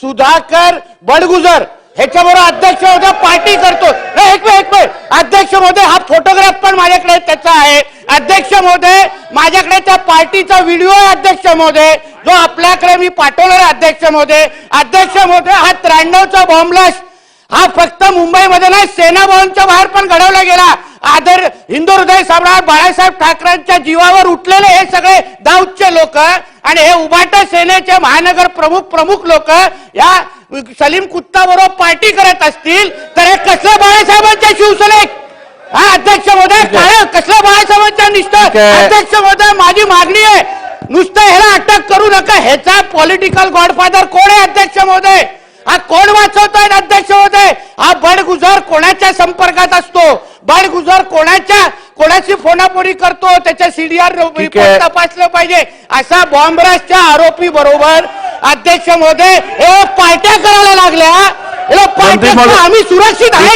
सुधाकर बडगुजर. ह्याच्याबरोबर अध्यक्षमध्ये पार्टी करतो. नाही, एक एक मिनिट. अध्यक्ष महोदय हा फोटोग्राफ पण माझ्याकडे त्याचा आहे. अध्यक्ष महोदय माझ्याकडे त्या पार्टीचा व्हिडिओ आहे अध्यक्ष महोदय. जो आपल्याकडे मी पाठवणार आहे अध्यक्ष महोदय. अध्यक्ष महोदय हा त्र्याण्णवचा बॉम्बलास्ट हा फक्त मुंबईमध्ये नाही सेना भवनच्या बाहेर पण घडवला गेला. आदर हिंदू हृदय सम्राट बाळासाहेब ठाकरेंच्या जीवावर उठलेले हे सगळे दाऊदचे लोक आणि हे उभाटा सेनेचे महानगर प्रमुख प्रमुख लोक या सलीम कुत्ता बरोबर पार्टी करत असतील तर हे कसलं बाळासाहेबांच्या शिवसेनेक हा अध्यक्ष महोदय काय कसलं बाळासाहेबांच्या निष्ठा. अध्यक्ष महोदय माझी मागणी आहे नुसतं ह्याला अटक करू नका ह्याचा पॉलिटिकल गॉडफादर कोण आहे अध्यक्ष महोदय? हा कोण वाचवतोय अध्यक्ष महोदय? हा बडगुजर कोणाच्या संपर्कात असतो? बडगुजर कोणाच्या कोणाची फोनाफोनी करतो त्याच्या सीडीआर. तपासलं पाहिजे असा बॉम्बराजच्या आरोपी बरोबर अध्यक्ष हे पार्ट्या करायला लागल्या पार्ट्या आम्ही सुरक्षित आहे